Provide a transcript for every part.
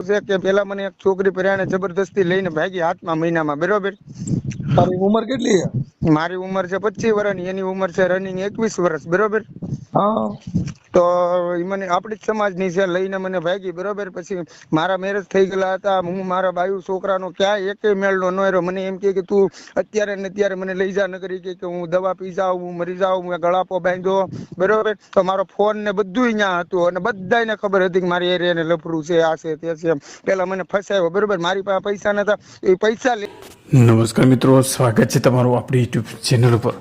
છે કે પેલા મને એક છોકરી પર્યાણે જબરદસ્તી લઈને ભાગી હાથમાં મહિનામાં, બરોબર? તારી ઉંમર કેટલી છે? મારી ઉંમર છે પચીસ વર્ષની એની ઉંમર છે રનિંગ એકવીસ વર્ષ બરોબર? તો મને આપણી જ સમાજની છે લઈને મને ભાગી બરોબર? પછી મારા મેરેજ થઈ ગયેલા હતા હું મારા બાયુ છોકરાનો ક્યાંય એકેય મેળનો ન રહ્યો મને એમ કે તું અત્યારે ને અત્યારે મને લઈ જા નગરી કે કે હું દવા પી જાઉં હું મરી જાઉં હું ગળાપો બાંધ્યો બરોબર? તો મારો ફોન ને બધું અહીંયા હતું અને બધાને ખબર હતી કે મારી એરિયાને લફરું છે આ છે તે છે પેલા મને ફસાયો બરોબર? મારી પાસે પૈસા નતા એ પૈસા લે નમસ્કાર મિત્રો, સ્વાગત છે તમારું આપણી યુટ્યુબ ચેનલ ઉપર.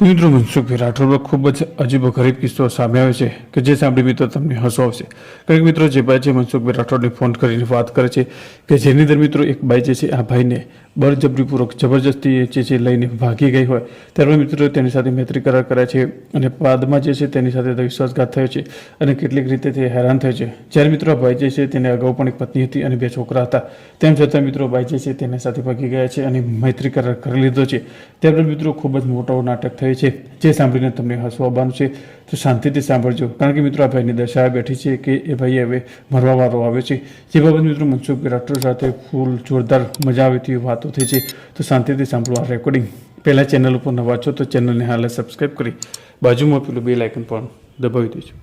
મિત્રો મનસુખભાઈ રાઠોડ. પર ખૂબ જ અજીબો ગરીબ કિસ્સો સામે આવે છે કે જે સાંભળી મિત્રો તમને હસો આવશે. કારણ કે મિત્રો, જે ભાઈ છે મનસુખભાઈ રાઠોડને ફોન કરીને વાત કરે છે કે જેની અંદર મિત્રો એક ભાઈ જે છે, આ ભાઈને બળજબરીપૂર્વક જબરજસ્તી જે છે લઈને ભાગી ગઈ હોય ત્યારબાદ મિત્રો તેની સાથે મૈત્રી કરાર કર્યા છે અને બાદમાં જે છે તેની સાથે વિશ્વાસઘાત થયો છે અને કેટલીક રીતે તે હેરાન થયો છે. જ્યારે મિત્રો ભાઈ જે છે તેને અગાઉ પણ એક પત્ની હતી અને બે છોકરા હતા, તેમ છતાં મિત્રો ભાઈ જે છે તેની સાથે ભાગી ગયા છે અને મૈત્રી કરાર કરી લીધો છે. ત્યારબાદ મિત્રો ખૂબ જ મોટો નાટક થયો છે, જે સાંભળીને તમને હસવા આવવાનું છે. તો શાંતિથી સાંભળજો, કારણ કે મિત્રો આ ભાઈની દશા બેઠી છે કે એ ભાઈ હવે મરવા વાળો આવે છે. જે બાબત મિત્રો મનસુખ રાઠોડ સાથે ફૂલ જોરદાર મજા આવે તેવી વાતો થઈ છે તો શાંતિથી સાંભળો આ રેકોર્ડિંગ પહેલાં ચેનલ ઉપર નવા છો તો ચેનલને હાલે સબસ્ક્રાઈબ કરી. બાજુમાં પેલું બે લાઇકન પણ દબાવી દેજો.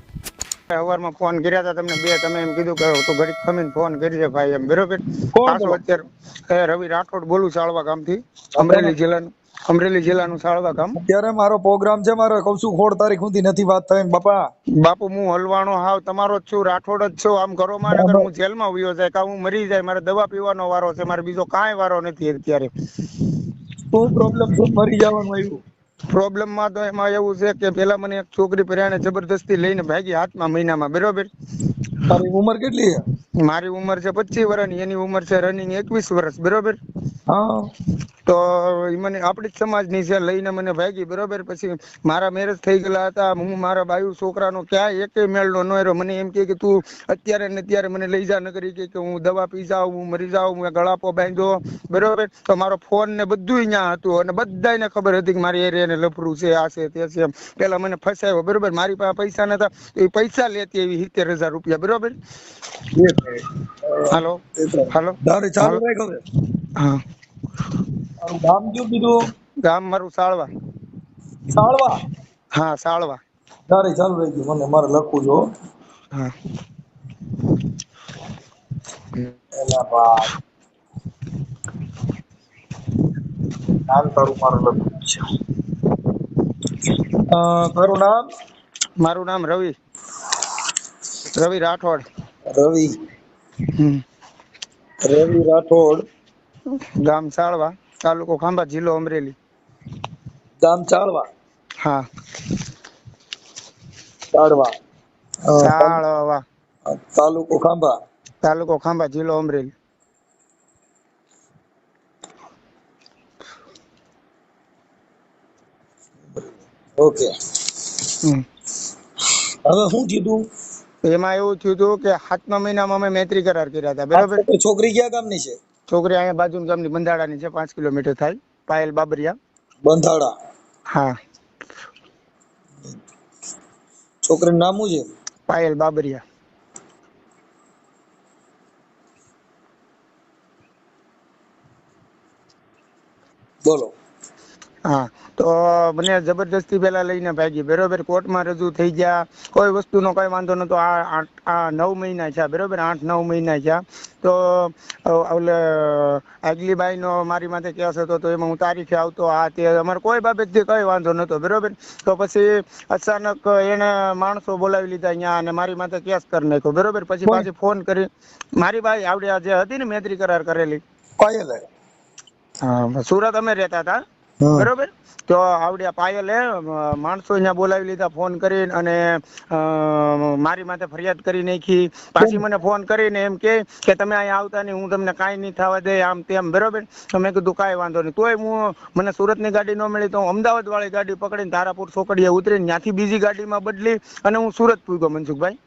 સવારમાં ફોન કર્યા હતા તમને બે તમે એમ કીધું કે તો ઘડીક ખમીને ફોન કરી દે ભાઈ એમ. બરોબર? કોણ અત્યારે રવિ રાઠોડ બોલું સાળવા ગામથી. અમરેલી જિલ્લાનું. અમરેલી જિલ્લાનું સાળવા ગામ. અત્યારે મારો પ્રોગ્રામ છે મારો કઉ છું ખોડ તારીખ સુધી નથી વાત થઈ બાપા. બાપુ હું હલવાણો હાવ તમારો જ છું રાઠોડ જ છું આમ કરો માં નગર હું જેલમાં ઉયો જાય કા હું મરી જાય મારે દવા પીવાનો વારો છે મારે બીજો કાંઈ વારો નથી અત્યારે. શું પ્રોબ્લેમ શું મરી જવાનું આવ્યું. પ્રોબ્લેમમાં તો એમાં એવું છે કે પેલા મને એક છોકરી પર્યાને જબરદસ્તી લઈને ભાગી હાથમાં મહિનામાં બરોબર? તારી ઉંમર કેટલી છે? મારી ઉંમર છે પચીસ વર્ષની એની ઉંમર છે રનિંગ એકવીસ વર્ષ બરોબર? હા. તો મને આપણી જ સમાજની છે લઈને મને ભાગી બરોબર? પછી મારા મેરેજ થઈ ગયેલા હતા હું મારા બાયુ છોકરાનો ક્યાંય એકેય મેળનો ન રહ્યો મને એમ કે કે તું અત્યારે ને અત્યારે મને લઈ જા નગરી કે કે હું દવા પી જાઉં હું મરી જાઉં હું ગળાપો બાંધ્યો બરોબર? તો મારો ફોન ને બધું અહીંયા હતું અને બધાને ખબર હતી કે મારી એરિયાને લફરું છે આ છે તે છે પેલા મને ફસાયો બરોબર? મારી પાસે પૈસા નતા એ પૈસા લેતી એવી સિત્તેર હજાર રૂપિયા બરોબર? હાલો? હાલો? હા. તારું ગામ કયું કીધું? ગામ મારું સાળવા. સાળવા? હા સાળવા. તારે ચાલુ રાખ્યું મને મારે લખવું જો હા. એલા ભાઈ નામ તારું મારે લખવું છે. તારું નામ? મારું નામ રવિ. રવિ રાઠોડ. રવિ. રવિ રાઠોડ. ગામ સાળવા. તાલુકો ખાંભા જિલ્લો અમરેલી. ગામ ચાળવા? હા. ચાળવા. ચાળવા. તાલુકો ખાંભા? તાલુકો ખાંભા જિલ્લો અમરેલી. ઓકે. હવે શું કીધું એમાં એવું થયું હતું કે સાતમા મહિનામાં અમે મૈત્રી કરાર કર્યા હતા બરાબર? છોકરી ક્યાં ગામની છે? છોકરી અહીંયા બાજુ ગામની બંધાડાની છે પાંચ કિલોમીટર થાય. પાયલ બાબરિયા. બંધાડા હા. છોકરીનું નામ શું છે? પાયલ બાબરિયા. બોલો. હા તો મને જબરદસ્તી પેલા લઈને ભાગી. બરોબર કોર્ટમાં રજૂ થઈ ગયા. કોઈ વસ્તુનો કોઈ વાંધો નતો આ આ નવ મહિના છે બરોબર આઠ નવ મહિના છે. તો ઓલે આગલી બાઈનો મારી માથે કેસ હતો તો એમાં હું તારીખે આવતો. આ તે અમારે કોઈ બાબતથી કઈ વાંધો નતો બરોબર? તો પછી અચાનક એને માણસો બોલાવી લીધા અહીંયા અને મારી માથે કેસ કરી નાખ્યો બરોબર? પછી પાછી ફોન કરી. મારી બાઈ આવડે જે હતી ને મૈત્રી કરાર કરેલી. પાયલ હા સુરત અમે રહેતા હતા. બરોબર? તો આવડ્યા પાયલે માણસો અહીંયા બોલાવી લીધા ફોન કરીને અને મારી માથે ફરિયાદ કરી નાખી. પાછી મને ફોન કરીને એમ કે કે તમે અહીંયા આવતા નહીં હું તમને કાંઈ નહીં થવા દે આમ તેમ બરોબર? તો મેં કીધું કાંઈ વાંધો નહીં. તોય હું મને સુરતની ગાડી ન મળી તો હું અમદાવાદ વાળી ગાડી પકડીને તારાપુર ચોકડીએ ઉતરીને ત્યાંથી બીજી ગાડીમાં બદલી અને હું સુરત પૂગ્યો મનસુખભાઈ.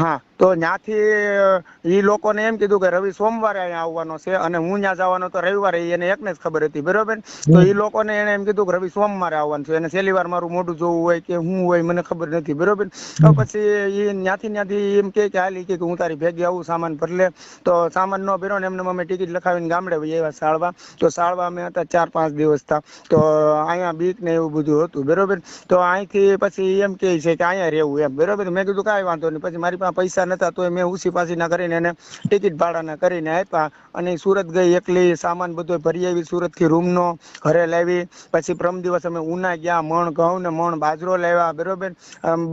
હા. તો ત્યાંથી એ લોકોને એમ કીધું કે રવિ સોમવારે અહીંયા આવવાનો છે અને હું ત્યાં જવાનો તો રવિવારે એને એકને જ ખબર હતી બરોબર? તો એ લોકોને એને એમ કીધું કે રવિ સોમવારે આવવાનું છે અને છેલ્લી વાર મારું મોઢું જોવું હોય કે હું હોય મને ખબર નથી બરોબર? તો પછી એ ત્યાંથી ત્યાંથી એમ કે કે હાલ કે હું તારી ભેગી આવું સામાન ભરલે. તો સામાન ન ભર્યો ને એમને અમે ટિકિટ લખાવીને ગામડે આવ્યા સાળવા તો સાળવા અમે હતા ચાર પાંચ દિવસ હતા તો અહીંયા બીક ને એવું બધું હતું બરોબર? તો અહીંથી પછી એમ કે છે કે અહીંયા રહેવું એમ બરોબર? મેં કીધું કાંઈ વાંધો નહીં પછી મારી પાસે પૈસા નતા તો મેં ઉસી પાસીના કરીને એને ટિકિટ ભાડાના કરીને આપ્યા અને સુરત ગઈ એકલી સામાન બધો ભરી આવી સુરતથી રૂમ નો ઘરે લાવી. પછી પ્રમ દિવસ અમે ઉના ગયા મણ ઘઉં ને મણ બાજરો લાવ્યા બરોબર?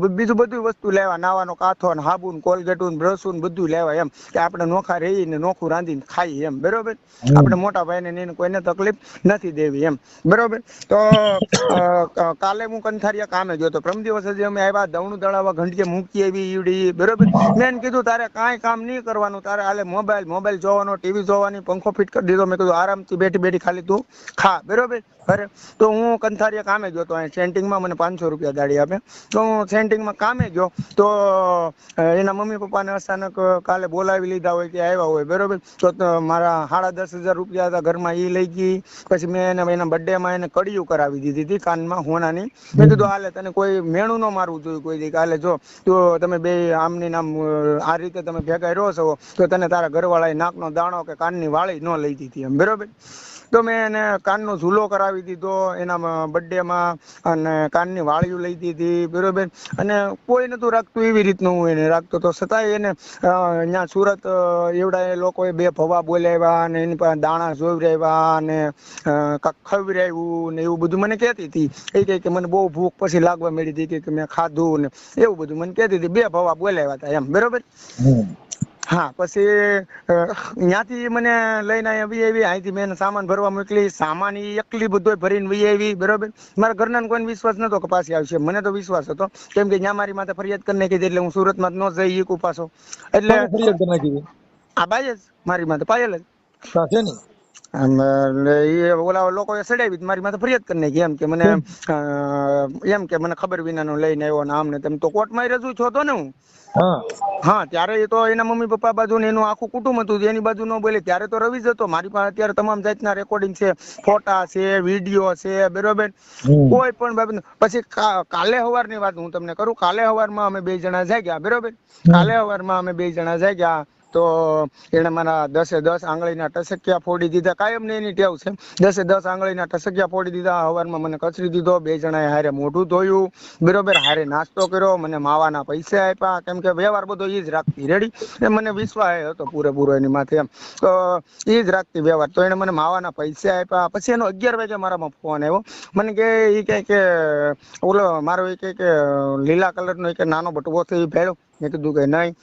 બીજું બધું વસ્તુ લાવ્યા નાવાનો કાથો ને હાબુ ને કોલગેટું બ્રશું બધું લાવ્યા એમ કે આપણે નોખા રહી ને નોખું રાંધીને ખાઈએ એમ બરોબર? આપણે મોટા ભાઈને ને કોઈને તકલીફ નથી દેવી એમ બરોબર? તો કાલે હું કંથારિયા કામે ગયો તો પ્રમ દિવસ હજી અમે આવ્યા દવણું દળાવવા ઘંટીએ મૂકી આવી ઈડી બરોબર? મેં કીધું, તારે કાંઈ કામ નહીં કરવાનું. તારે હાલે મોબાઈલ મોબાઈલ જોવાનો, ટીવી જોવાની, પંખો ફિટ કરી દીધો. મેં કીધું, આરામથી બેઠી બેઠી ખાલી તું ખા. બરોબર? અરે, તો હું કંથારીયા કામે ગયો તો અહીં સેન્ટિંગમાં મને પાંચસો રૂપિયા દાડી આપે. તો હું સેન્ટિંગમાં કામે ગયો તો એના મમ્મી પપ્પાને અચાનક કાલે બોલાવી લીધા હોય કે આવ્યા હોય, બરોબર? તો મારા સાડા દસ હજાર રૂપિયા હતા, ઘરમાં એ લઈ ગઈ. પછી મેં એને, એના બર્થડેમાં એને કડિયું કરાવી દીધી હતી કાનમાં હોનાની મેં કીધું, હાલે, તને કોઈ મેણું ન મારવું જોઈએ, કોઈ દી. કાલે જો, તો તમે બે આમની નામ આ રીતે તમે ભેગા રહ્યો છો, તો તને તારા ઘરવાળાએ નાકનો દાણો કે કાનની વાળી ન લઈ દીધી એમ, બરોબર? તો મેં એને કાનનો ઝૂલો કરાવી દીધો, એના બર્થડેમાં અને કાનની વાળીઓ લઈ દીધી, બરોબર. અને કોઈ નતું રાખતું, એવી રીતનું હું એને રાખતો તો છતાંય એને અહીંયા સુરત એવડા એ લોકોએ બે ભવા બોલાવ્યા, અને એની પાસે દાણા જોવરાવ્યા અને કાંઈક ને એવું બધું મને કહેતી હતી. એ કહે કે મને બહુ ભૂખ પછી લાગવા મળી હતી કે મેં ખાધું ને એવું બધું મને કહેતી હતી. બે ભવા બોલાવ્યા હતા એમ, બરોબર? હા પછી ત્યાંથી મને લઈને અહીંયા વી આવી અહીંથી મેં સામાન ભરવા મોકલી સામાન એ એકલી બધો ભરીને વી આવી બરોબર? મારા ઘરના કોઈને વિશ્વાસ નતો કે પાછી આવશે. મને તો વિશ્વાસ હતો. કેમ કે ત્યાં મારી માથે ફરિયાદ કરી નાખી હતી એટલે હું સુરતમાં ન જઈ શકું પાછો. એટલે ફરિયાદ કરી નાખી આ બાય જ મારી માથે પાયલ જ. હા, શેની? એટલે ઈ ઓલા લોકોએ સડાવી મારી માથે ફરિયાદ કરી નાખી એમ કે મને એમ કે મને ખબર વિનાનો લઈને આવ્યો ને આમ ને તેમ. તો કોર્ટમાં રજૂ છો તો ને હું? હા. ત્યારે એ તો એના મમ્મી પપ્પા બાજુ ને એનું આખું કુટુંબ હતું એની બાજુ ન બોલે. ત્યારે તો રવિ જ હતો. મારી પાસે અત્યારે તમામ જાતના રેકોર્ડિંગ છે. ફોટા છે વીડિયો છે બરોબર? કોઈ પણ બાબત પછી કાલે સવારની વાત હું તમને કરું. કાલે સવારમાં અમે બે જણા જાગ્યા બરોબર? કાલે હવારમાં અમે બે જણા જાગ્યા. તો એને મારા દસે દસ આંગળીના ટસકિયા ફોડી દીધા. કાયમ એની ટેવ છે. દસે દસ આંગળીના ટસકિયા ફોડી દીધા. હવારમાં મને કચરી દીધો. બે જણાએ હારે મોઢું ધોયું. બરોબર, હારે નાસ્તો કર્યો. મને માવાના પૈસા આપ્યા. કેમ કે વ્યવહાર બધો એ જ રાખતી રેડી. એ મને વિશ્વાસ હતો પૂરેપૂરો એની માથે એમ. તો એ જ રાખતી વ્યવહાર. તો એને મને માવાના પૈસા આપ્યા. પછી એનો અગિયાર વાગે મારામાં ફોન આવ્યો. મને કે એ કે ઓલો મારો એ કે લીલા કલરનો એક નાનો બટવો થયો ભેળો મેં કીધું કે નહીં.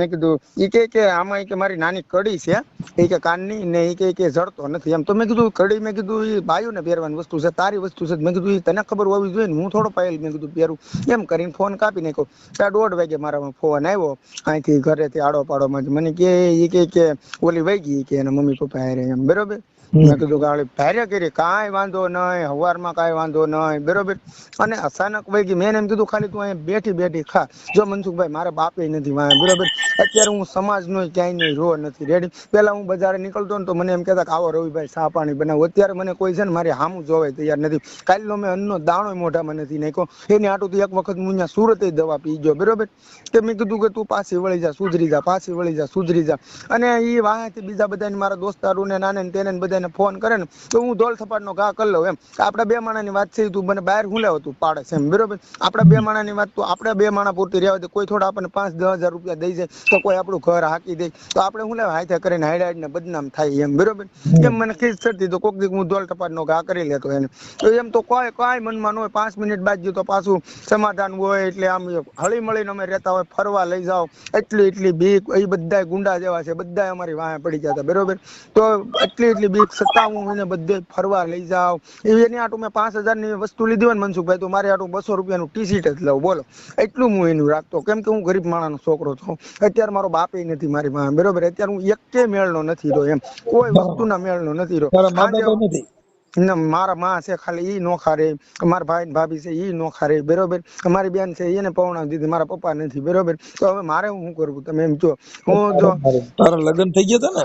મેં કીધું એ કે કે આમાં કે મારી નાની કડી છે એ કે કાનની ને એ કે કે જડતો નથી. એમ તો મેં કીધું, કડી મેં કીધું એ ઈ બાયુને પહેરવાની વસ્તુ છે, તારી વસ્તુ છે. મેં કીધું એ તને ખબર હોવી જોઈએ ને, હું થોડો પાયલ મેં કીધું પહેરું. એમ કરીને ફોન કાપી નાખ્યો. ત્યાં દોઢ વાગે મારામાં ફોન આવ્યો, અહીંથી ઘરેથી આડો પાડોમાં મને કે એ કે ઓલી વહી ગઈ કે એના મમ્મી પપ્પા હારે એમ. બરોબર? મેં કીધું ગાડી ભારે કરી, કાંઈ વાંધો નહીં, હવારમાં કાંઈ વાંધો નહીં, બરોબર? અને અચાનક વહી મેં એમ કીધું, ખાલી તું અહીંયા બેઠી બેઠી ખા. જો મનસુખભાઈ, મારે બાપે નથી વાંહે, બરોબર? અત્યારે હું સમાજ નો ક્યાંય નહીં રો નથી. રેડી પેલા હું બજારે નીકળતો ને તો મને એમ કહેતા કે, આવો રવિભાઈ, ચા પાણી બનાવો. અત્યારે મને કોઈ છે ને મારી હામું જોવાય તૈયાર નથી. કાલનો મેં અન્નનો દાણો મોઢામાં નથી નાખ્યો. એની આટું એક વખત હું અહીંયા સુરતે દવા પી ગયો, બરોબર? કે મેં કીધું કે, તું પાછી વળી જા, સુધરી જા, પાછી વળી જા, સુધરી જા. અને એ વાહેથી બીજા બધાને મારા દોસ્તારો ને નાને તેને ને બધાને ફોન કરે ને, તો હું દોલ થપાટનો ઘા કરી લઉં એમ. આપણા બે માણાની વાત થઈ તું, મને બહાર હું લેવો તું પાડે છે બરોબર? આપણા બે માણાની વાત તો આપણે બે માણા પૂરતી રહેવા દે કોઈ થોડા આપણને પાંચ દસ હજાર રૂપિયા દઈ જાય, તો કોઈ આપણું ઘર હાકી દે. તો આપણે હું લેવા હાથે કરીને હાઈડ ને બદનામ થાય એમ, બરોબર? એમ મને ખીસ ચડતી તો કોક દી હું ધોલ થપાટનો ઘા કરી લેતો એને. તો એમ તો કોઈ, કાંઈ મનમાં ન હોય, પાંચ મિનિટ બાદ તો પાછું સમાધાન હોય એટલે આમ હળી મળીને અમે રહેતા હોય, ફરવા લઈ જાઓ. એટલી એટલી બીક, એ બધા ગુંડા જેવા છે બધા અમારી વાહે પડી જતા, બરોબર? તો એટલી એટલી બીક સત્તાવું એને બધે ફરવા લઈ જાઓ. એની આટું મેં પાંચ હજારની વસ્તુ લીધી હોય ને મનસુખભાઈ તો મારે આટું બસો રૂપિયાનું ટી શર્ટ જ લઉં. બોલો. એટલું હું એનું રાખતો. કેમ કે હું ગરીબ માણસનો છોકરો છું. અત્યારે મારો બાપે નથી મારી પાસે. બરોબર? અત્યારે હું એકે મેળનો નથી રહ્યો એમ. કોઈ વસ્તુના મેળનો નથી રહ્યો. મારા માં છે ખાલી ઈ નોખા રે. મારા ભાઈ ને ભાભી છે ઈ નોખા રે બરોબર? મારી બેન છે એને પૌણા દીધી મારા પપ્પા નથી બરોબર? તો હવે મારે શું કરવું તમે એમ જો હું જો તારા લગ્ન થઈ ગયા હતા ને?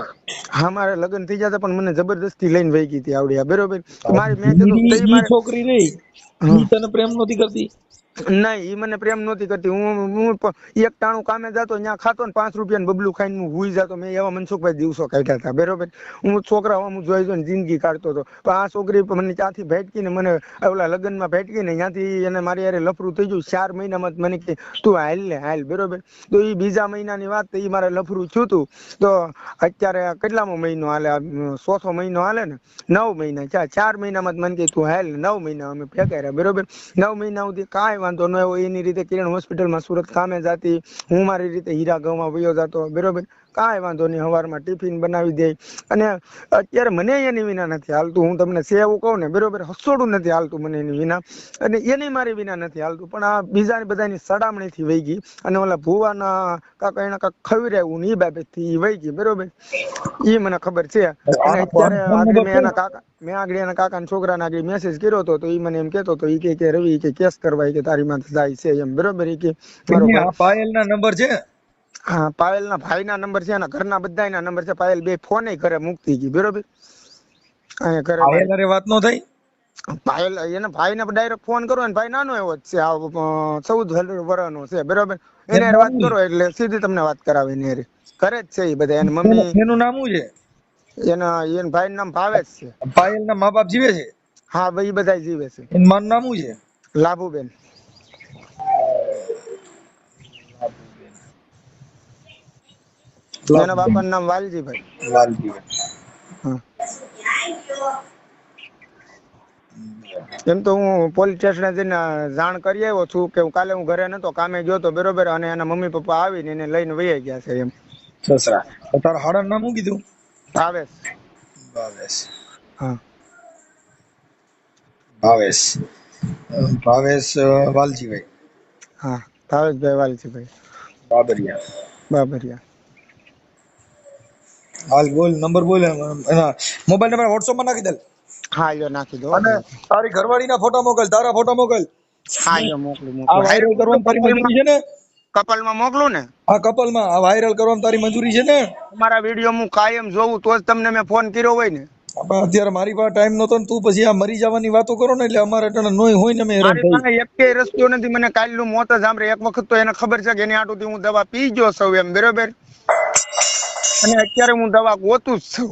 હા મારે લગ્ન થઈ જતા પણ મને જબરદસ્તી લઈને વહી ગઈ હતી આવડી બરોબર? મારી મેં કીધું છોકરી નહીં તને પ્રેમ નથી કરતી? નહીં એ મને પ્રેમ નહોતી કરતી. હું હું એક ટાણું કામે જતો ત્યાં ખાતો ને પાંચ રૂપિયા બબલું ખાઈને હું હુઈ જતો. મેં એવા મનસુખભાઈ દિવસો કાઢ્યા હતા, બરોબર? હું છોકરા હું જોઈ જોઈને જિંદગી કાઢતો હતો. પણ આ છોકરી મને ત્યાંથી ભેટકી ને મને ઓલા લગ્નમાં ભેટકી ને ત્યાંથી એને મારી યારે લફરું થઈ ગયું. ચાર મહિનામાં મને કે, તું હાલ ને, હાલ. બરોબર? તો એ બીજા મહિનાની વાત એ મારે લફરું થયું હતું તો અત્યારે કેટલામો મહિનો હાલે? ચોથો મહિનો હાલે ને? નવ મહિના ચાર મહિનામાં મને કે, તું હાલ નવ મહિના અમે ભેગા બરોબર? નવ મહિના સુધી કાંઈ વાંધો ન આવ્યો એની રીતે કિરણ હોસ્પિટલમાં સુરત કામે જતી હું મારી રીતે હીરા ઘઉંમાં વયો જતો. બરોબર? કાંઈ વાંધો નહીં સવારમાં ટિફિન બનાવી દે. અને અત્યારે મને એની વિના નથી હાલતું. હું તમને એવું કહું ને બરોબર હસોડું નથી હાલતું મને એની વિના. અને એની મારી વિના નથી હાલતું. પણ આ બીજા બધાની સડામણીથી વહી ગઈ. અને ઓલા ભુવાના કાકા એના કાંક ખવડાવ્યું ને એ બાબતથી ઈ વહી ગઈ બરોબર? એ મને ખબર છે. અને અત્યારે આગળ મેં એના કાકા મેં આગળ એના કાકાના છોકરાને આગળ મેસેજ કર્યો હતો તો એ મને એમ કહેતો હતો એ કે કે રવિ કે કેસ કરવા કે તારી માથે જાય છે એમ બરોબર? એ કે મારો ના નંબર છે? હા પાયલના ભાઈના નંબર છે એના ઘરના બધાયના નંબર છે. પાયલ બે ફોન ઘરે મૂકતી ગઈ બરોબર? અહીંયા પાયલ વાત નો થઈ? પાયલ એના ભાઈને ડાયરેક્ટ ફોન કરો ને ભાઈ નાનો એવો જ છે આ ચૌદ વર્ષનો છે બરોબર? એને વાત કરો એટલે સીધી તમને વાત કરાવે ને હારે. ઘરે જ છે એ બધા એની મમ્મી એનું- નામ શું છે? એના એના ભાઈ નામ ભાવેશ છે. પાયલના મા બાપ જીવે છે? હા ભાઈ બધા જીવે છે. એનું નામ શું છે? લાભુબેન. એના બાપાનું નામ વાલજીભાઈ. લાલજી એમ તો હું પોલીસ સ્ટેશને જઈને જાણ કરી આવ્યો છું કે હું કાલે હું ઘરે નતો કામે ગયો તો બરોબર અને એના મમ્મી પપ્પા આવીને એને લઈને વહી ગયા છે એમ. સસરા તો તારા હાડા નામ શું કીધું? ભાવેશ. ભાવેશ. હા. ભાવેશ. ભાવેશ વાલજીભાઈ. હા ભાવેશભાઈ વાલજીભાઈ. બાબરિયા. બાબરિયા. હાલ બોલ નંબર બોલ એના મોબાઈલ નંબર WhatsApp માં નાખી દે. હા યો નાખી દો અને તારી ઘરવાળીના ફોટા મોકલ તારા ફોટા મોકલ. હા યો મોકલું આ વાયરલ મોકલું તારી મંજૂરી છે ને? કપલમાં મોકલું ને? આ કપલમાં આ વાયરલ કરવામાં તારી મંજૂરી છે ને? તમારા વીડિયો હું કાયમ જોઉં તો જ તમને મેં ફોન કર્યો હોય ને. અત્યારે મારી પાસે ટાઈમ નતો ને તું પછી આ મરી જવાની વાતો કરો ને એટલે અમારે તને નોય હોય ને મેં હેરાન થઈ એક કે રસ્તો નથી મને કાલનું મોત જ સાંભળે. એક વખત તો એને ખબર છે કે એની આટુથી હું દવા પી ગયો છું એમ બરોબર? અને અત્યારે હું દવા ગોતું જ છું.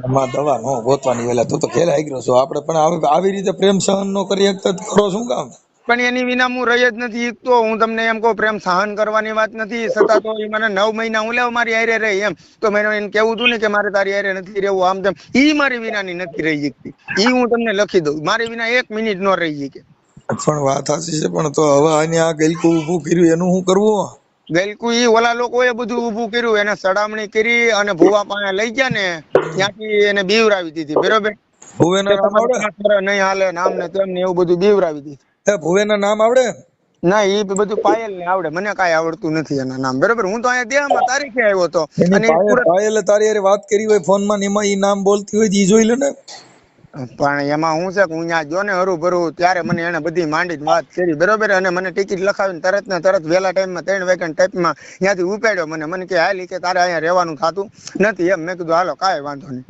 એમાં દવા નો ગોતવાની વેલા તું તો ખેલ ગયો છો. આપણે પણ આવી આવી રીતે પ્રેમ સહન નો કરી શકતા કરો શું કામ? પણ એની વિના હું રહી જ નથી ઈચ્છતો હું તમને એમ કહું પ્રેમ સહન કરવાની વાત નથી. છતાં તો એ મને નવ મહિના હું લેવ મારી હારે રહી એમ. તો મેં એને કેવું હતું ને કે મારે તારી હારે નથી રહેવું. આમ તેમ. ઈ મારી વિનાની નથી રહી શકતી. ઈ હું તમને લખી દઉં. મારી વિના એક મિનિટ નો રહી શકે. પણ વાત સાચી છે. પણ તો હવે આને આ ગલકું ઊભું કર્યું એનું શું કરવું? ગલકુ ઈ ઓલા લોકોએ બધું ઊભું કર્યું એને સડામણી કરી અને ભુવા પાસે લઈ ગયા ને ત્યાંથી એને બીવરાવી દીધી બરોબર? ભુવેના નામ આવડે? નહીં હાલે નામ ને તેમ ને એવું બધું બીવરાવી દીધું. એ ભુવેના નામ આવડે? ના ઈ બધું પાયલ ને આવડે મને કાઈ આવડતું નથી એના નામ બરોબર? હું તો અહીંયા દેહમાં તારીખે આવ્યો તો અને પાયલ તારી વાત કરી હોય ફોનમાં એમાં ઈ નામ બોલતી હોય ઈ જોઈ લે ને. પણ એમાં હું છે કે હું ત્યાં જો ને હરું ભરું ત્યારે મને એને બધી માંડી વાત કરી બરોબર? અને મને ટિકિટ લખાવીને તરત ને તરત વહેલા ટાઈમમાં ત્રણ વેકન્ટ ટાઈપમાં ત્યાંથી ઉપાડ્યો મને. મને કે હાલ કે તારે અહીંયા રહેવાનું થતું નથી. એમ મેં કીધું હાલો કાંઈ વાંધો નહીં.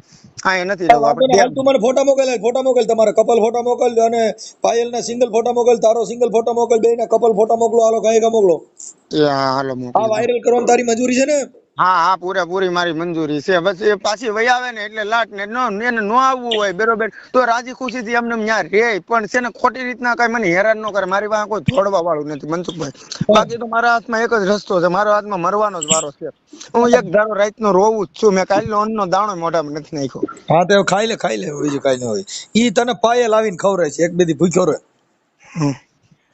અહીંયા નથી રહેવું આપણે તું મને ફોટા મોકલ ફોટા મોકલ તમારા કપલ ફોટા મોકલ અને પાયલના સિંગલ ફોટા મોકલ તારો સિંગલ ફોટા મોકલ બેયના કપલ ફોટા મોકલો હાલો કાંઈ કા મોકલો. હા હાલો આ વાયરલ કરવાની તારી મજૂરી છે ને? હા હા પૂરેપૂરી મારી મંજૂરી છે. બસ એ પાછી વહી આવે ને એટલે લાટ ને નો એને નો આવવું હોય બરોબર? તો રાજી ખુશી થી એમને ન્યા રે પણ છે ને ખોટી રીતના કઈ મને હેરાન ન કરે. મારી પાસે કોઈ ધોડવા વાળું નથી મનસુખભાઈ. બાકી તો મારા હાથમાં એક જ રસ્તો છે. મારા હાથમાં મરવાનો જ વારો છે. હું એક ધારો રાતનો રોવું જ છું. મેં કાલનો અન્નનો દાણો મોઢામાં નથી નાખ્યો. હા તે ખાઈ લે ખાઈ લે બીજું કઈ ન હોય. ઈ તને પાયલ આવીને ખવડાવે છે. એક બે દી ભૂખ્યો રહે.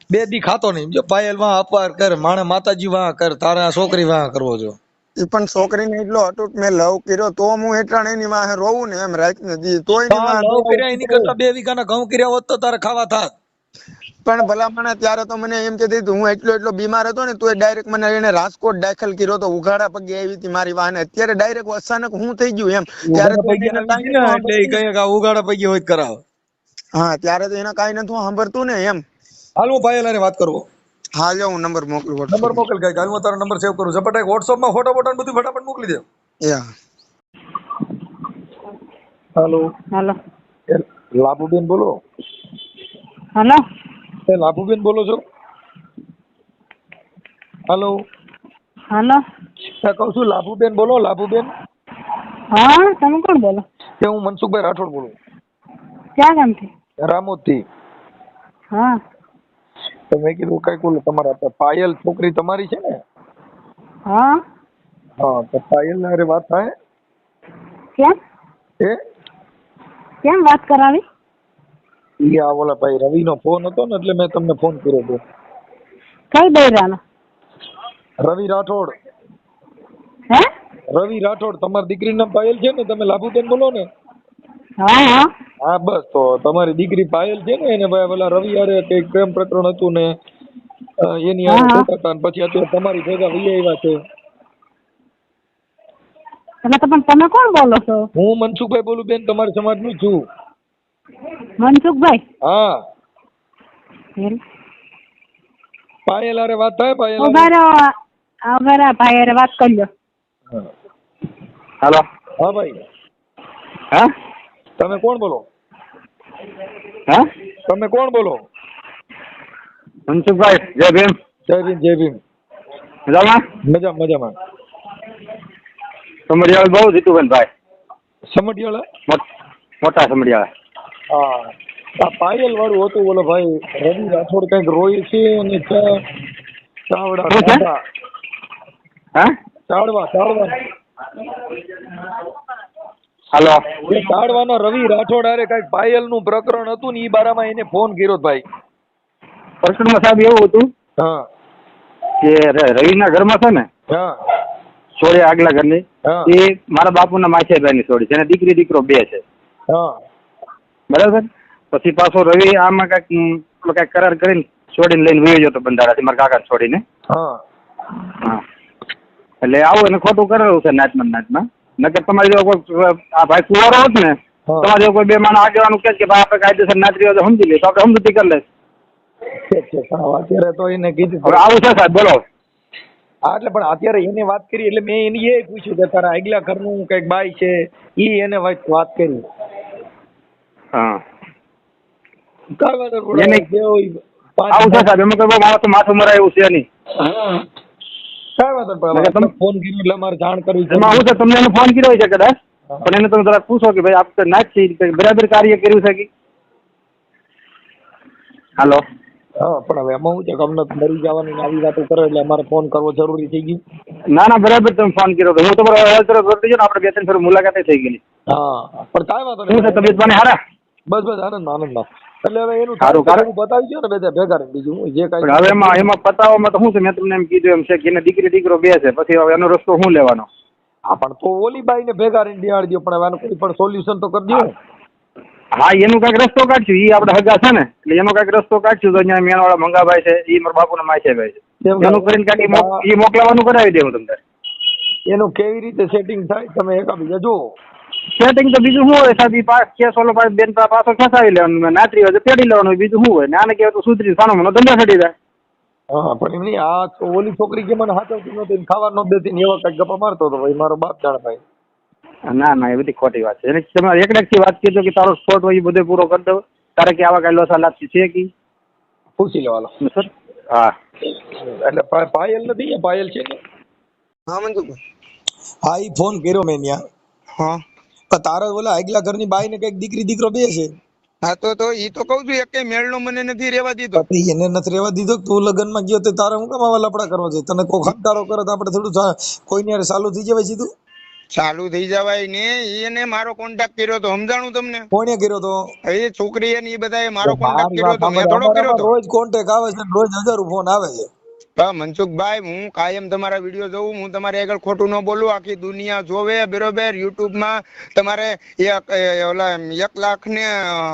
બે દી ખાતો નહીં. જો પાયલ વાહ અપાર કર માણે માતાજી વાહ કર તારા છોકરી વાહ કરવો જો. પણ છોકરીને એટલો અટૂટ મેં લવ કર્યો તો હું એટલા એની વાહે રોવું ને એમ રાત ને દી તો લવ કર્યા એની કરતા બે વીઘાના ઘઉં કર્યા હોત તો તારે ખાવા થાત. પણ ભલામણ ત્યારે તો મને એમ કહેતી હતી હું એટલો એટલો બીમાર હતો ને તો ડાયરેક્ટ મને એને રાજકોટ દાખલ કર્યો તો ઉઘાડા પગે આવી હતી મારી વાહને. અત્યારે ડાયરેક્ટ અચાનક હું થઈ ગયું એમ. ત્યારે ઉઘાડા ઉગાડા હોય કરાવ કરાવે. હા ત્યારે તો એને કાઈ નતું સાંભળતું ને એમ. હાલો ભાઈ લારે વાત કરવો. હા લ્યો હું નંબર મોકલું WhatsApp. નંબર મોકલ કઈ હાલ હું તારો નંબર સેવ કરું. ઝપટાઈ WhatsApp માં ફોટો ફોટો બધું ફટાફટ મોકલી દે. યા હેલો હેલો લાભુબેન બોલો. હેલો એ લાભુબેન બોલો છો? હાલો હાલો કહું છું લાભુબેન બોલો લાભુબેન હા તમે કોણ બોલો? એ હું મનસુખભાઈ રાઠોડ બોલું. ક્યાં ગામથી? રામોદથી હા. તો મેં કીધું કઈ કુલ તમારા પાયલ છોકરી તમારી છે ને? હા. હા તો પાયલ હારે વાત થાય. કેમ? એ કેમ વાત કરાવી? ઈ આ ઓલા ભાઈ રવિ નો ફોન હતો ને એટલે મેં તમને ફોન કર્યો હતો. કઈ બૈરાનો રવિ રાઠોડ. હે? રવિ રાઠોડ તમારી દીકરીનું નામ પાયલ છે ને તમે લાભુબેન બોલો ને. હા બસ તો તમારી દીકરી પાયલ છે ને એને ભાઈ પેલા રવિ હારે કંઈક પ્રેમ પ્રકરણ હતું ને એની હારે હતા ને પછી અત્યારે તમારી ભેગા વહી આવ્યા છે. એટલે તો પણ તમે કોણ બોલો છો? હું મનસુખભાઈ બોલું બેન તમારા સમાજનું છું. મનસુખભાઈ? હા. પાયલ હારે વાત થાય પાયલ? ઊભા રહો ઊભા રહો ભાઈ હારે વાત કરી લો. હાલો. હા ભાઈ. હા? તમે કોણ બોલો? હા? તમે કોણ બોલો? મનસુખભાઈ જય ભીમ. જય ભીમ જય ભીમ. મજામાં? મજામાં મજામાં. સમઢિયાળ બહુ જીતુભાઈ ભાઈ સમઢિયાળા મોટા સમઢિયાળ. હા. આ પાયલ વાળું હતું બોલો ભાઈ. રવિ રાઠોડ કંઈક રોય છે અને ચાવડા શું ચાવડવા ચાવડા હા હાલો. એ કાઢવાનો રવિ રાઠોડ અરે કંઈક પાયલનું પ્રકરણ હતું ને ઈ બારામાં એને ફોન કર્યો ભાઈ. પ્રકરણમાં સાહેબ એવું હતું હા. કે રવિના ઘરમાં છે ને હા. સોળે આગલા ઘરની ની એ મારા બાપુના માછેભાઈ ની છોડી છે અને દીકરી દીકરો બે છે. હા. બરાબર? પછી પાછો રવિ આમાં કંઈક કાંઈક કરાર કરીને છોડીને લઈને વયો જતો બંધારાથી મારા કાકા છોડીને એટલે આવું એને ખોટું કરેલું છે નાચમાં નાચમાં નકર તમારી જો કોઈ આ ભાઈ કુવારો હોત ને હા. તમારે જેવો કોઈ બે માણસ આગેવાનું કહે કે ભાઈ આપણે કાયદેસર નાતરી હોય તો સમજી લઈએ તો આપણે સમજૂતી કરી લઈશ. અત્યારે તો એને કીધું હવે આવું છે સાહેબ બોલો. હા એટલે પણ અત્યારે એની વાત કરી એટલે મેં એની એ પૂછ્યું કે તારા આગલા ઘરનું કંઈક બાઈ છે ઈ એને વાત કરી. હા. કાગળ એને- જે આવું છે સાહેબ એમાં કોઈ મારા તો માથું મરાય છે નહીં. કાંઈ વાંધો પણ તમે- તમે ફોન કર્યો એટલે અમારે જાણ કરવી છે. હું છે તમને ફોન કર્યો છે કદાચ? પણ એને તમે જરા પૂછો કે ભાઈ આપણે નાચી બરાબર કાર્ય કર્યું છે કે? હાલો. હા પણ હવે એમાં શું છે અમને મરી જવાની આવી વાતો કરો એટલે અમારે ફોન કરવો જરૂરી થઈ ગયું. ના ના બરાબર તમે ફોન કર્યો તો હું તમારો અવાજ તરફ કરી દીધો ને આપણે બે ત્રણ ફેર મુલાકાતે થઈ ગયેલી. હા પણ કાંઈ વાંધો છે નહીં તબિયત મને હારા બસ બસ આનંદ આનંદમાં. એટલે હવે એનું સારું, કારણ બતાવી દો ને બધા ભેગા બીજું જે કાંઈ હવે એમાં એમાં પતાવવામાં તો શું છે મેં તમને એમ કીધું એમ છે કે એને દીકરી દીકરો બે છે પછી હવે એનો રસ્તો શું લેવાનો? હા પણ તો ઓલી બાઈને ભેગા રહીને બિહાડી દો પણ હવે કોઈ પણ સોલ્યુશન તો કરી દો હા એનું કાંઈક રસ્તો કાઢશું એ આપણે હગા છે ને એટલે એનો કાંઈક રસ્તો કાઢશું તો અહીંયા મેણવાળા મંગાભાઈ છે એ મારા બાપુના માછેભાઈ છે. એનું કરીને કાંઈક ઈ મોકલાવાનું કરાવી દે હું તમને. એનું કેવી રીતે સેટિંગ થાય તમે એક બીજા જુઓ. સેટિંગ તો બીજું શું હોય? સાહેબ પાસ કેસ ઓલો પાસ બેન પાસે પાછો ખેંચાવી લેવાનું? નાતરી હોય તો પેઢી લેવાનું બીજું શું હોય? ને આને કહેવાય તો સુધરી સાનો મને ધંધા છડી જાય. હા પણ એમની આ ઓલી છોકરી કે મને હાચવતી નહોતી ખાવા ન દેતી ને એવા કંઈક ગપ્પા મારતો હતો ભાઈ મારો બાપ જાણે ભાઈ. ના ના એ બધી ખોટી વાત છે. એને તમારે એકડેકથી વાત કીધો કે તારો સ્પોટ હોય એ બધો પૂરો કરી દો તારે કે આવા કઈ લોસા લાગતી છે કે? પૂછી લેવાનો. સર હા. એટલે પાયલ નથી પાયલ છે હા મંજુ હા એ ફોન કર્યો મેં ત્યાં હા. તારા ઓલા આગલા ઘરની બાઈ ને કંઈક દીકરી દીકરો બે છે. હા તો તો ઈ તો કઉ છું એક મેળ નો મને નથી રેવા દીધો. એને નથી રેવા દીધો તું લગનમાં ગયો તો તારે હું કામ આવા લફડા કરવા છે તને કોઈ ખંટારો કરે તો આપણે થોડું કોઈ કોઈની હારે ચાલુ થઈ જવાય સીધું? ચાલુ થઈ જવાય ને એને મારો કોન્ટેક્ટ કર્યો તો સમજાણું તમને? કોણે કર્યો તો? એ છોકરી ને એ બધાએ મારો કોન્ટેક્ટ કર્યો તો મેં થોડો કર્યો તો. રોજ કોન્ટેક્ટ આવે છે રોજ હજારો ફોન આવે છે. મનસુખભાઈ હું કાયમ તમારા વીડિયો જોઉં. હું તમારે આગળ ખોટું ન બોલું. આખી દુનિયા જોવે બરોબર. યુટ્યુબમાં તમારે એક ઓલા એક લાખ ને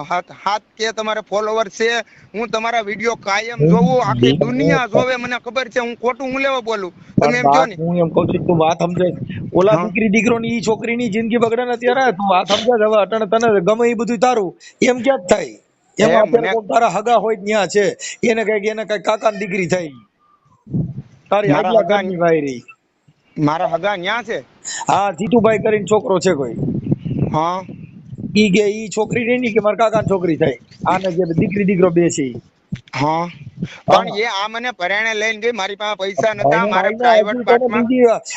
સાત કે તમારે ફોલોવર છે. હું તમારા વીડિયો કાયમ જોઉં. આખી દુનિયા જોવે. મને ખબર છે હું ખોટું હું લેવા બોલું? તમે એમ કહો ને. હું એમ કહું છું તું વાત સમજે. ઓલા દીકરી દીકરી ની ઈ છોકરીની જિંદગી બગડે ને ત્યારે તું વાત સમજે હવે અટણ તને ગમે એ બધું તારું. એમ ક્યાં થાય? એમાં તારા હગા હોય ત્યાં છે. એને કંઈક એને કંઈક કાકાની દીકરી થઈ. તારી આગલા ઘરની વાયરી. મારા હગા ન્યા છે? હા જીતુભાઈ કરીને છોકરો છે કોઈ. હા. ઈ કે ઈ છોકરી રહી ની કે મારા કાકા છોકરી થાય આને જે દીકરી દીકરો બે છે હા. પણ એ આ મને પરણે લઈને ગઈ મારી પાસે પૈસા નતા મારે પ્રાઇવેટ પાર્ટમાં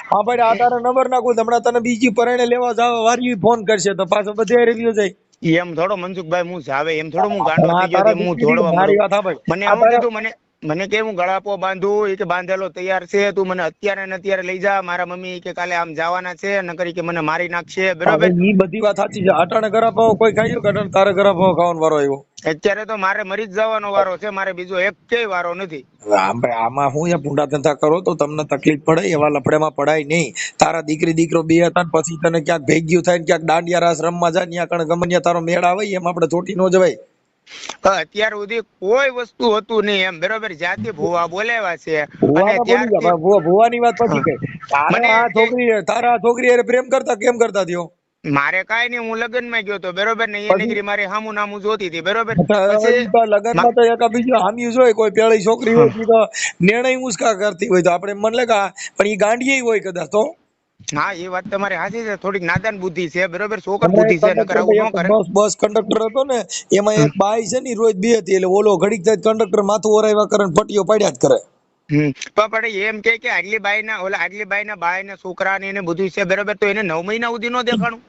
હા ભાઈ આ તારો નંબર નાખું હમણાં તને બીજી પરણે લેવા જાવ વારી ફોન કરશે તો પાછો બધે રિવ્યુ જાય. એમ થોડો મનસુખભાઈ હું જાવે એમ થોડો હું ગાંડો થઈ ગયો કે હું જોડવા મારી વાત હા ભાઈ મને આ કીધું મને મને કે હું ગળાપો બાંધું? એ કે બાંધેલો તૈયાર છે તું મને અત્યારે ને અત્યારે લઈ જા. મારા મમ્મી કે કાલે આમ જવાના છે નકર કે મને મારી નાખશે. બરાબર? ઈ બધી વાત સાચી છે. અટાણે ગળાપો કોઈ ખાઈ ગયો અટાણે તારે ગળાપો ખાવાનો વારો આવ્યો? અત્યારે તો મારે મરી જ જવાનો વારો છે. મારે બીજો એક કેય વારો નથી. આમ હું એ ભૂંડા ધંધા કરો તો તમને તકલીફ પડે એવા લફડામાં પડાય નહીં. તારા દીકરી દીકરો બે હતા પછી તને ક્યાંક ભેગ્યું થાય ને ક્યાંક દાંડિયા રાસ રમવા જાય ત્યાં કણ ગમે તારો મેળ આવે એમ આપણે ચોટી નો જવાય. અત્યાર સુધી કોઈ વસ્તુ હતું નહીં એમ બરોબર? જાતિ ભૂવા બોલાવ્યા છે. અને ત્યારથી ભુવાની વાત પછી કઈ. તારા આ છોકરી તારા છોકરી અરે પ્રેમ કરતા કેમ કરતા થયો? મારે કાઈ નહીં હું લગ્નમાં ગયો તો બરોબર? ને એ દીકરી મારી હામુ નામું જોતી હતી બરોબર? લગનમાં તો એક બીજું હામ્યું જોઈ કોઈ પેળી છોકરી હોય તો નિર્ણય મુસ્કા કરતી હોય તો. આપણે મન લગા પણ એ ગાંડીએ હોય કદાચ તો. હા એ વાત તમારી સાચી છે. થોડીક નાદાન બુદ્ધિ છે બરોબર? છોકર બુદ્ધિ છે નકર આવું ન કરે. બસ કંડક્ટર હતો ને એમાં એક બાઈ છે ને રોજ બે હતી એટલે ઓલો ઘડીક થાય કંડક્ટર માથું ઓરાવ્યા કરે ને પટ્ટીઓ પાડ્યા જ કરે. પણ એમ કે કે આગલી બાઈ ના ઓલા આગલી બાઈ ના બાઈ ને છોકરા ને એને બધું છે બરોબર? તો એને નવ મહિના સુધી ન દેખાણું?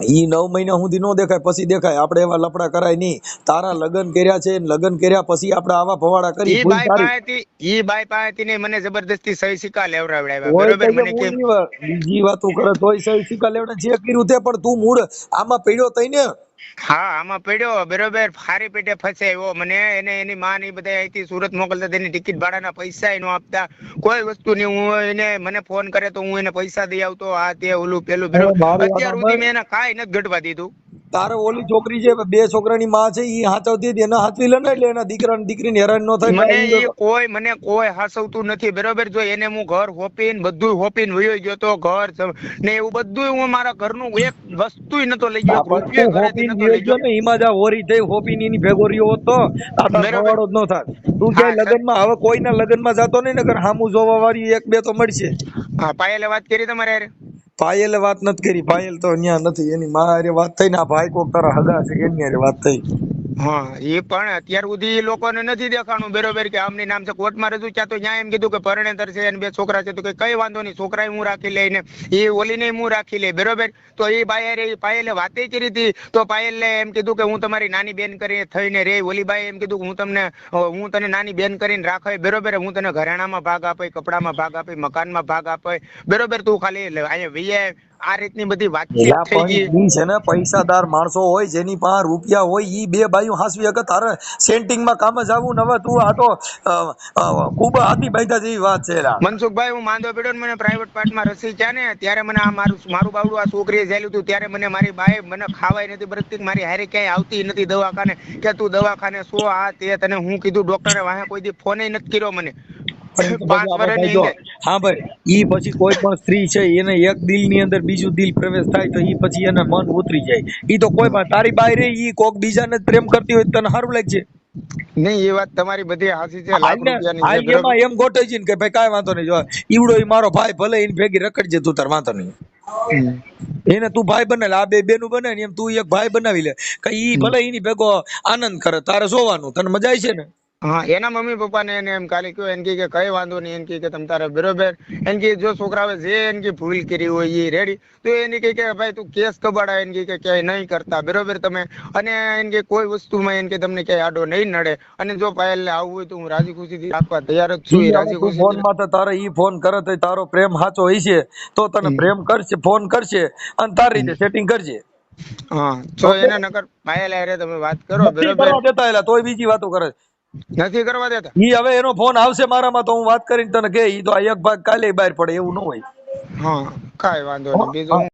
ઈ નવ મહિના સુધી નો દેખાય પછી દેખાય. આપણે એવા લફડા કરાય નહીં. તારા લગ્ન કર્યા છે લગ્ન કર્યા પછી આપણે આવા ભવાડા કરી ઈ બાઈ. પાસેથી ઈ બાઈ પાસેથી ને મને જબરદસ્તી સહી સિક્કા લેવડાવડાવ્યા બરોબર મને કે. બીજી વાતો કરે તોય સહી સિક્કા લેવડે જે કર્યું તે પણ તું મૂળ. આમાં પડ્યો તઈ ને. હા આમાં પડ્યો. બરોબર ફારી પેટે ફસાયો. મને એને એની માં ની બધા અહીંથી સુરત મોકલતા તેની ટિકિટ ભાડાના પૈસા નો આપતા. કોઈ વસ્તુ નહીં હું એને મને ફોન કરે તો હું એને પૈસા દઈ આવતો. આ તે ઓલું પેલું અત્યાર સુધી મેં એને કાંઈ નથી ઘટવા દીધું. તારે ઓલી છોકરી છે બે છોકરાની માં છે ઈ હાચવતી હતી એને હાચવી લે ને એટલે એના દીકરા ને દીકરીને હેરાન ન થાય મને કોઈ મને કોઈ હાસવતું નથી. બરોબર જો એને હું ઘર હોપીને બધું હોપીને વયો ગયો તો ઘર ને એવું બધું હું મારા ઘરનું એક વસ્તુય નતો લઈ ગયો. ગયો ગયો. ને એમાં જા હોરી થઈ હોપીને એની ભેગો રહ્યો હોત તો આ તાર જ ન થાત. તું સર. લગ્નમાં હવે કોઈના લગ્નમાં જાતો નહીં નકર હામુ જોવા વાળી એક બે તો મળશે. હા પાયલે વાત કરી તમારે? પાયલે વાત નથી કરી. પાયલ તો અહિયાં નથી. એની મારે વાત થઈ ને આ ભાઈ કોક તારા હગા છે એની વાત થઈ. હા, એ પણ અત્યાર સુધી એ લોકોને નથી દેખાણું બરોબર કે આમની નામ છે. કોર્ટમાં રજૂ ત્યાં તો ન્યાય એમ કીધું કે પરણેતર છે અને બે છોકરા છે. તો કે કઈ વાંધો નહીં છોકરાએ હું રાખી લઈને એ ઓલીને હું રાખી લે બરોબર? તો એ બાયારે પાયલે વાતે કરી હતી. તો પાયલે એમ કીધું કે હું તમારી નાની બેન કરી થઈને રે. ઓલી બાઈ એમ કીધું હું તમને હું તને નાની બેન કરીને રાખાય બરોબર? હું તને ઘરેણામાં ભાગ આપે, કપડામાં ભાગ આપે, મકાનમાં ભાગ આપે, બરોબર? તું ખાલી અહીંયા આ રીતની બધી વાતચીત થઈ ગઈ. છે ને પૈસાદાર માણસો હોય જેની પાસે રૂપિયા હોય ઈ બે બાયું હાસવી હકે. તારે સેન્ટિંગમાં કામ જ આવું ને તું આ તો ખૂબ હાથી બાંધ્યા જેવી વાત છે. મનસુખભાઈ હું માંદો પડ્યો ને મને પ્રાઇવેટ પાર્ટમાં રસી છે ને ત્યારે મને આ મારું મારું બાવડું આ છોકરીએ ઝેલ્યું હતું ત્યારે મને મારી બાએ મને ખાવાય નથી બરકતી મારી હારે ક્યાંય આવતી નથી દવાખાને કે તું દવાખાને શું આ તે તને હું કીધું ડોક્ટરે વાહે કોઈ દી ફોન નથી કર્યો મને. હા ભાઈ ઈ પછી કોઈ પણ સ્ત્રી છે એને એક દિલની અંદર બીજું દિલ પ્રવેશ થાય તો ઈ પછી એને મન ઉતરી જાય. ઈ તો કોઈ પણ તારી બાઈ રે ઈ કોક બીજાને પ્રેમ કરતી હોય તને સારું લાગશે નહીં એ વાત તમારી બધી હાસી છે લાખ રૂપિયાની હાલ છે બરોબર? એમાં એમ ગોઠવી છે ને કે ભાઈ કાંઈ વાંધો નહીં જો ઈવડો ઈ મારો ભાઈ ભલે એને ભેગી રખડજે તું તાર વાંધો નહીં. એને તું ભાઈ બને આ બે બેનું બને ને એમ તું એક ભાઈ બનાવી લે. કે ઈ ભલે એની ભેગો આનંદ કરે તારે જોવાનું તને મજા આવી છે ને? હા એના મમ્મી પપ્પાને એને એમ કાલે કયો એને કે કઈ વાંધો નહીં એને કે તમ તારે બરોબર. એને કે જો છોકરાએ જે એને કે ભૂલ કરી હોય એ રેડી તો એને કે ભાઈ તું કેસ કબાડા એને કહે કે ક્યાંય નહીં કરતા બરોબર તમે. અને એને કે કોઈ વસ્તુમાં એને કે તમને ક્યાંય આડો નહીં નડે. અને જો પાયલને આવું હોય તો હું રાજી ખુશીથી રાખવા તૈયાર જ છું રાજી ખુશી ફોનમાં તો તારે ઈ ફોન કરે તો તારો પ્રેમ સાચો હશે તો તને પ્રેમ કરશે ફોન કરશે અને તારી રીતે સેટિંગ કરશે હા જો એના નકર પાયલ આરે તમે વાત કરો બરોબર. તોય બીજી વાતો કરે નથી કરવા દેતા? ઈ હવે એનો ફોન આવશે મારામાં તો હું વાત કરીને તને કે ઈ તો આ એક ભાગ કાલે બહાર પડે એવું ન હોય. હા કાઈ વાંધો નહીં. બીજું